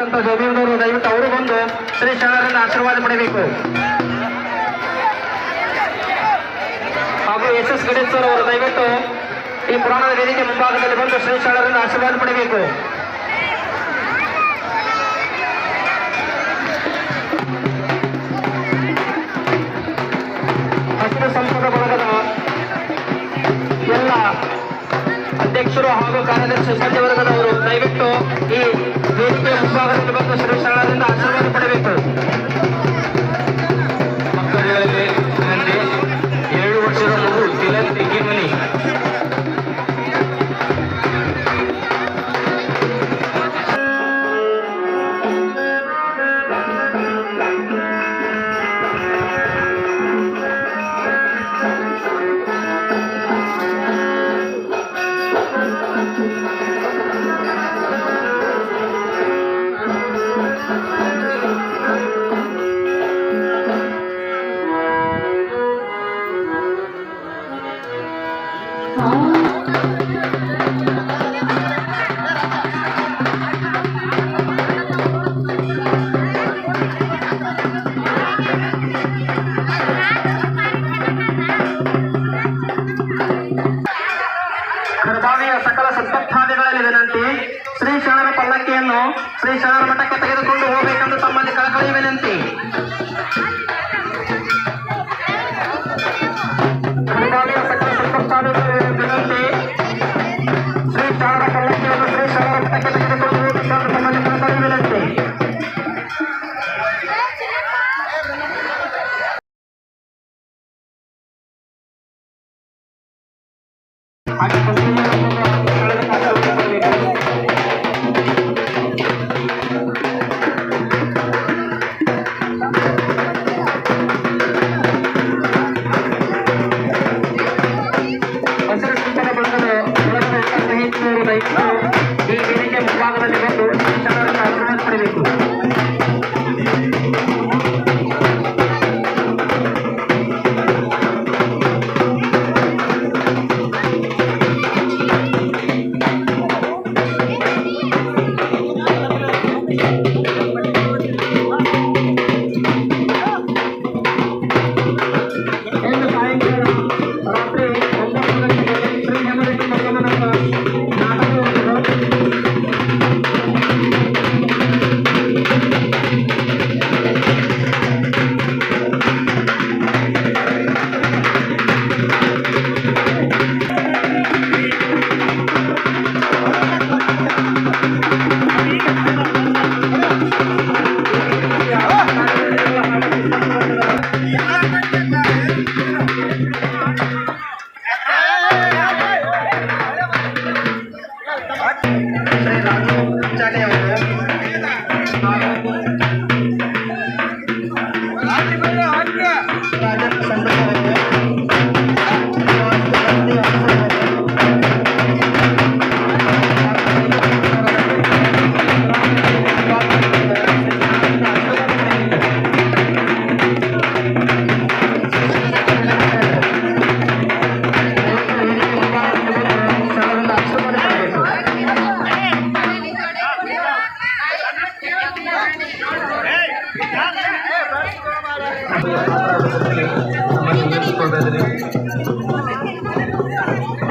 ಅಂತ ಜಮೀನದವರು ದಯವಿಟ್ಟು ಅವರು ಬಂದು ಶ್ರೀ ಶರಣರನ್ನು ಆಶೀರ್ವಾದ ಪಡೆಯಬೇಕು. ಹಾಗೂ ಎಸ್ ಎಸ್ ಗಣೇಶ್ವರ್ ಅವರು ದಯವಿಟ್ಟು ಈ ಪುರಾಣದ ವೇದಿಕೆ ಮುಂಭಾಗದಲ್ಲಿ ಬಂದು ಶ್ರೀ ಶರಣರನ್ನು ಆಶೀರ್ವಾದ ಪಡೆಯಬೇಕು. ಹಸಿರು ಸಂಪದ ಬಳಗದ ಎಲ್ಲ ಅಧ್ಯಕ್ಷರು ಹಾಗೂ ಕಾರ್ಯದರ್ಶಿ ಸಂಜೆ ಈ ವೇದಿಕೆಯ ಪಲ್ಲಕ್ಕಿಯನ್ನು ಶ್ರೀ ಶರಣರ ಮಠಕ್ಕೆ ತೆಗೆದುಕೊಂಡು ಹೋಗಬೇಕೆಂದು ತಮ್ಮಲ್ಲಿ ಕಳಕಳಿ ವಿನಂತಿ ಖರ್ಬಾವಿಯ ಸಕಲ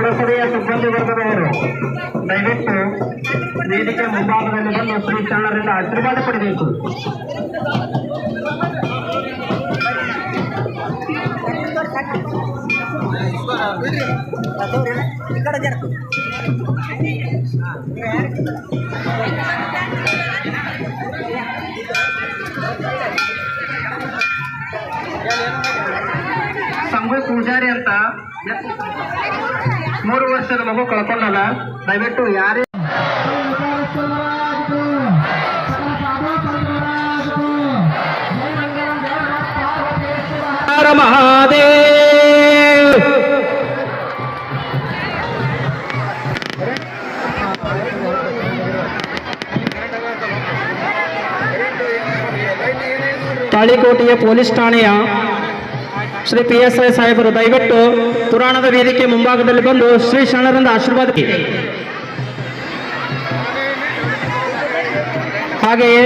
ಪುರಸಭೆಯ ಸಿಬ್ಬಂದಿ ವರ್ಗದವರು ದಯವಿಟ್ಟು ವೇದಿಕೆ ಮುಂಭಾಗದಲ್ಲಿ ಬಂದು ಶ್ರೀ ಶರಣರಿಂದ ಆಶೀರ್ವಾದ ಪಡೆಯಬೇಕು. ಸಂಘು ಪೂಜಾರಿ ಅಂತ. ಮೂರು ವರ್ಷದ ಮಗು ಕಳ್ಕೊಂಡಲ್ಲ ದಯವಿಟ್ಟು ಯಾರೇ ಮಹಾದೇವ್ ತಾಳಿಕೋಟೆಯ ಪೊಲೀಸ್ ಠಾಣೆಯ ಶ್ರೀ ಪಿ ಎಸ್ ಐ ಸಾಹೇಬರು ದಯವಿಟ್ಟು ಪುರಾಣದ ವೇದಿಕೆ ಮುಂಭಾಗದಲ್ಲಿ ಬಂದು ಶ್ರೀ ಶರಣರಿಂದ ಆಶೀರ್ವಾದ ಹಾಗೆಯೇ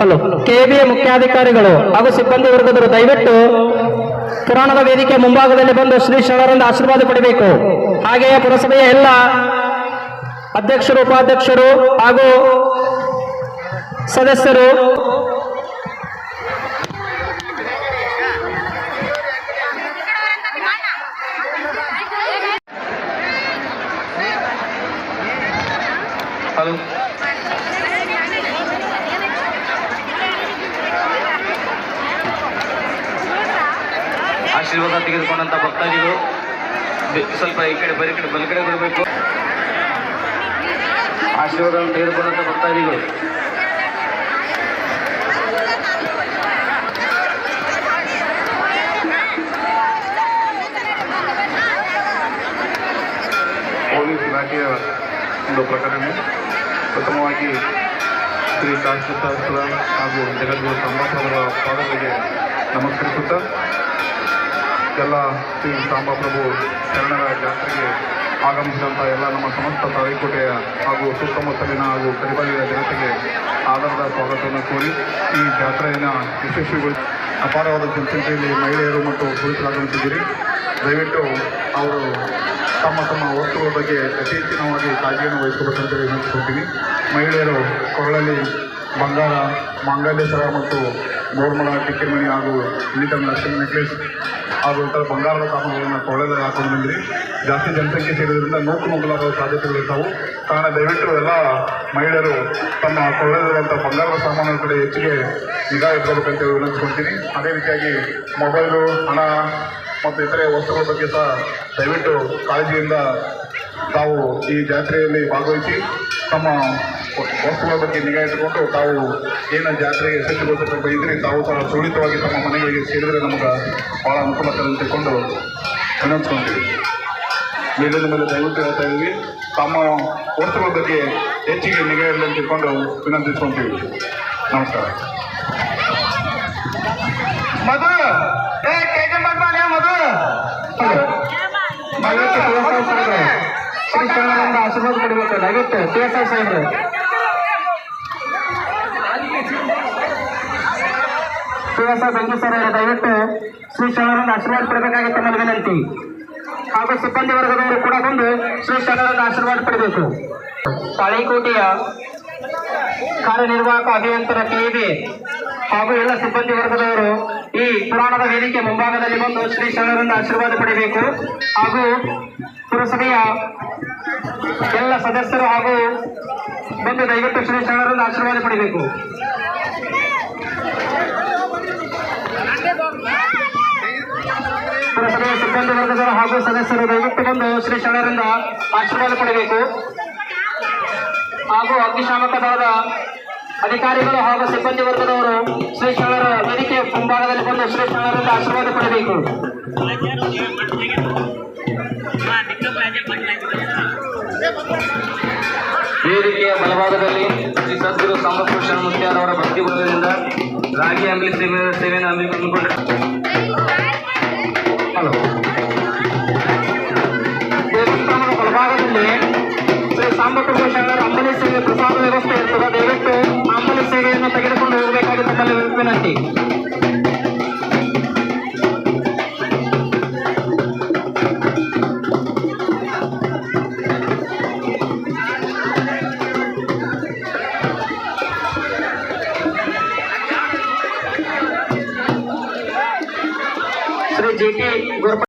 ಹಲೋ. ಕೆಬಿಎ ಮುಖ್ಯಾಧಿಕಾರಿಗಳು ಹಾಗೂ ಸಿಬ್ಬಂದಿ ವರ್ಗದವರು, ದಯವಿಟ್ಟು ಪುರಾಣದ ವೇದಿಕೆ ಮುಂಭಾಗದಲ್ಲಿ ಬಂದು ಶ್ರೀ ಶರಣರಿಂದ ಆಶೀರ್ವಾದ ಪಡಿಬೇಕು. ಹಾಗೆಯೇ ಪುರಸಭೆಯ ಎಲ್ಲ ಅಧ್ಯಕ್ಷರು, ಉಪಾಧ್ಯಕ್ಷರು ಹಾಗೂ ಸದಸ್ಯರು ಆಶೀರ್ವಾದ ತೆಗೆದುಕೊಂಡಂತ ಭಕ್ತಾದಿಗಳು. ಸ್ವಲ್ಪ ಈ ಕಡೆ ಬರೀ ಕಡೆ ಬಲ ಕಡೆ ಬರಬೇಕು. ಆಶೀರ್ವಾದ ತೆಗೆದುಕೊಂಡಂತ ಭಕ್ತಾದಿಗಳು. ಪೊಲೀಸ್ ಇಲಾಖೆಯ ಒಂದು ಪ್ರಕರಣ ಪ್ರಥಮವಾಗಿ ಶ್ರೀ ಶಾಶ್ವತಾಸ್ತ್ರ ಹಾಗೂ ಜಗದ್ಗುರು ಸಾಂಬಾಪ್ರಭುಗಳ ಪಾದಗಳಿಗೆ ನಮಸ್ಕರಿಸುತ್ತಾ ಎಲ್ಲ ಶ್ರೀ ಸಾಂಬಾಪ್ರಭು ಶರಣರ ಜಾತ್ರೆಗೆ ಆಗಮಿಸಿದಂಥ ಎಲ್ಲ ನಮ್ಮ ಸಮಸ್ತ ತಾಳಿಕೋಟೆಯ ಹಾಗೂ ಸುತ್ತಮುತ್ತಲಿನ ಹಾಗೂ ಕರಿಬಾಗಿಲ ಜನತೆಗೆ ಆಧಾರದ ಸ್ವಾಗತವನ್ನು ಕೋರಿ ಈ ಜಾತ್ರೆಯನ್ನು ಯಶಸ್ವಿಗೊಳಿಸಿ ಅಪಾರವಾದ ಜನಸಂಖ್ಯೆಯಲ್ಲಿ ಮಹಿಳೆಯರು ಮತ್ತು ಪುರುಷರು ಆಗಮಿಸಿದ್ದೀರಿ. ದಯವಿಟ್ಟು ಅವರು ತಮ್ಮ ತಮ್ಮ ವಸ್ತುಗಳ ಬಗ್ಗೆ ಅತಿ ಹೆಚ್ಚಿನವಾಗಿ ಕಾಳಜಿಯನ್ನು ವಹಿಸಬೇಕಂತ ವಿನಂತಿಸ್ಕೊಳ್ತೀನಿ. ಮಹಿಳೆಯರು ಕೊರಳಲ್ಲಿ ಬಂಗಾರ ಮಾಂಗಲ್ಯ ಸರ ಮತ್ತು ಗೋರ್ಮಳ ಟಿಕ್ಕಿಮಣಿ ಹಾಗೂ ಇನ್ನಿತರ ನರಸಿಂಹ ನೆಕ್ಲೆಸ್ ಹಾಗೂ ಇತರ ಬಂಗಾರದ ಸಾಮಾನುಗಳನ್ನು ಕೊಳ್ಳದಲ್ಲಿ ಹಾಕೊಂಡು ಜಾಸ್ತಿ ಜನಸಂಖ್ಯೆ ಸೇರಿದ್ರಿಂದ ನೂಕು ನುಗ್ಗಲಾಗುವ ಸಾಧ್ಯತೆಗಳಿರ್ತಾವೆ ಕಾರಣ ದಯವಿಟ್ಟು ಎಲ್ಲ ಮಹಿಳೆಯರು ತಮ್ಮ ಕೊಳ್ಳದಲ್ಲಿರುವಂಥ ಬಂಗಾರದ ಸಾಮಾನುಗಳ ಕಡೆ ಹೆಚ್ಚಿಗೆ ನಿಗಾ ಇಟ್ಕೋಬೇಕಂತ ವಿನಂತಿಸ್ಕೊಳ್ತೀನಿ. ಅದೇ ರೀತಿಯಾಗಿ ಮೊಬೈಲು, ಹಣ ಮತ್ತು ಇತರೆ ವಸ್ತುಗಳ ಬಗ್ಗೆ ಸಹ ದಯವಿಟ್ಟು ಕಾಳಜಿಯಿಂದ ತಾವು ಈ ಜಾತ್ರೆಯಲ್ಲಿ ಭಾಗವಹಿಸಿ ತಮ್ಮ ವಸ್ತುಗಳ ಬಗ್ಗೆ ನಿಗಾ ಇಟ್ಟುಕೊಂಡು ತಾವು ಏನು ಜಾತ್ರೆಗೆ ಯಶಸ್ವಿಗೊಳಿಸಬೇಕು ಬಯಸಿದ್ರೆ ತಾವು ಸಹ ಸುಳಿತವಾಗಿ ತಮ್ಮ ಮನೆಗಳಿಗೆ ಸೇರಿದರೆ ನಮಗೆ ಭಾಳ ಅನುಕೂಲ ಅಂತ ತಿಳ್ಕೊಂಡು ವಿನಂತಿಸ್ಕೊಂತೀವಿ ಮೇಲಿನ ಮೇಲೆ ದಯವಿಟ್ಟು ಹೇಳ್ತಾ ಇದ್ದೀವಿ. ತಮ್ಮ ವಸ್ತುಗಳ ಬಗ್ಗೆ ಹೆಚ್ಚಿಗೆ ನಿಗಾ ಇರಲಿ ಅಂತ ತಿಳ್ಕೊಂಡು ವಿನಂತಿಸ್ಕೊಂತೀವಿ. ನಮಸ್ಕಾರ. ಮಧು! ಮಧು? ದಯವಿಟ್ಟು ಆಶೀರ್ವಾದ ಪಡಿಬೇಕು ದಯವಿಟ್ಟು ಸಿ ಎಸ್ ಐ ಸಾಹೇಬ್ರು. ಪಿ ಸಂಗೀತ ಸರ್ ದಯವಿಟ್ಟು ಶ್ರೀ ಶರಣರನ್ನು ಆಶೀರ್ವಾದ ಪಡಬೇಕಾಗಿತ್ತು ನನ್ನ ವಿನಂತಿ ಹಾಗೂ ಸಿಬ್ಬಂದಿ ವರ್ಗದವರು ಕೂಡ ಬಂದು ಶ್ರೀ ಶರಣರನ್ನು ಆಶೀರ್ವಾದ ಪಡಬೇಕು. ತಾಳಿಕೋಟೆಯ ಕಾರ್ಯನಿರ್ವಾಹಕ ಅಭಿಯಂತರ ಕೆಬಿ ಹಾಗೂ ಎಲ್ಲ ಸಿಬ್ಬಂದಿ ವರ್ಗದವರು ಈ ಪುರಾಣದ ವೇದಿಕೆ ಮುಂಭಾಗದಲ್ಲಿ ಬಂದು ಶ್ರೀ ಶರಣರನ್ನು ಆಶೀರ್ವಾದ ಪಡೆಯಬೇಕು ಹಾಗೂ ಪುರಸಭೆಯ ಎಲ್ಲ ಸದಸ್ಯರು ಹಾಗೂ ಬಂದು ದಯವಿಟ್ಟು ಶ್ರೀ ಶರಣರನ್ನು ಆಶೀರ್ವಾದ ಪಡೆಯಬೇಕು ಪುರಸಭೆಯ ಸಿಬ್ಬಂದಿ ವರ್ಗದವರು ಹಾಗೂ ಸದಸ್ಯರು ದಯವಿಟ್ಟು ಬಂದು ಶ್ರೀ ಶರಣರಿಂದ ಆಶೀರ್ವಾದ ಪಡೆಯಬೇಕು. ಹಾಗೂ ಅಗ್ನಿಶಾಮಕ ದಳದ ಅಧಿಕಾರಿಗಳು ಹಾಗೂ ಸಿಬ್ಬಂದಿ ವರ್ಗದವರು ಶ್ರೀ ಶರಣರ ವೇದಿಕೆ ಮುಂಭಾಗದಲ್ಲಿ ಬಂದು ಶ್ರೀ ಶರಣರಿಂದ ಆಶೀರ್ವಾದ ಪಡೆಯಬೇಕು. ವೇದಿಕೆಯ ಬಲಭಾಗದಲ್ಲಿ ಶ್ರೀ ಸದ್ಗುರು ಸಾಂಬಕೃಷ್ಣ ಮುತ್ಯಾರವರ ಭಕ್ತಿ ಬಲದಿಂದ ರಾಗಿ ಅಂಬಲಿ ಸೇವೆ ಸೇವೆಯನ್ನು ಹಮ್ಮಿ- ಹಮ್ಮಿಕೊಂಡ್ರೆ ಹಲೋ ದೇವಸ್ಥಾನದ ಬಲಭಾಗದಲ್ಲಿ ಶ್ರೀ ಸಾಂಬಕೃಷ್ಣ ಶರಣರ ಅಂಬಲಿ ಸೇವೆ ಪ್ರಸಾದ ವ್ಯವಸ್ಥೆ ಇರ್ತದೆ ದಯವಿಟ್ಟು ಅಂಬಲಿ ಸೇವೆಯನ್ನು ತೆಗೆದುಕೊಂಡು ಹೋಗಬೇಕಾಗಿ ತಮ್ಮಲ್ಲಿ ವಿನಂತಿ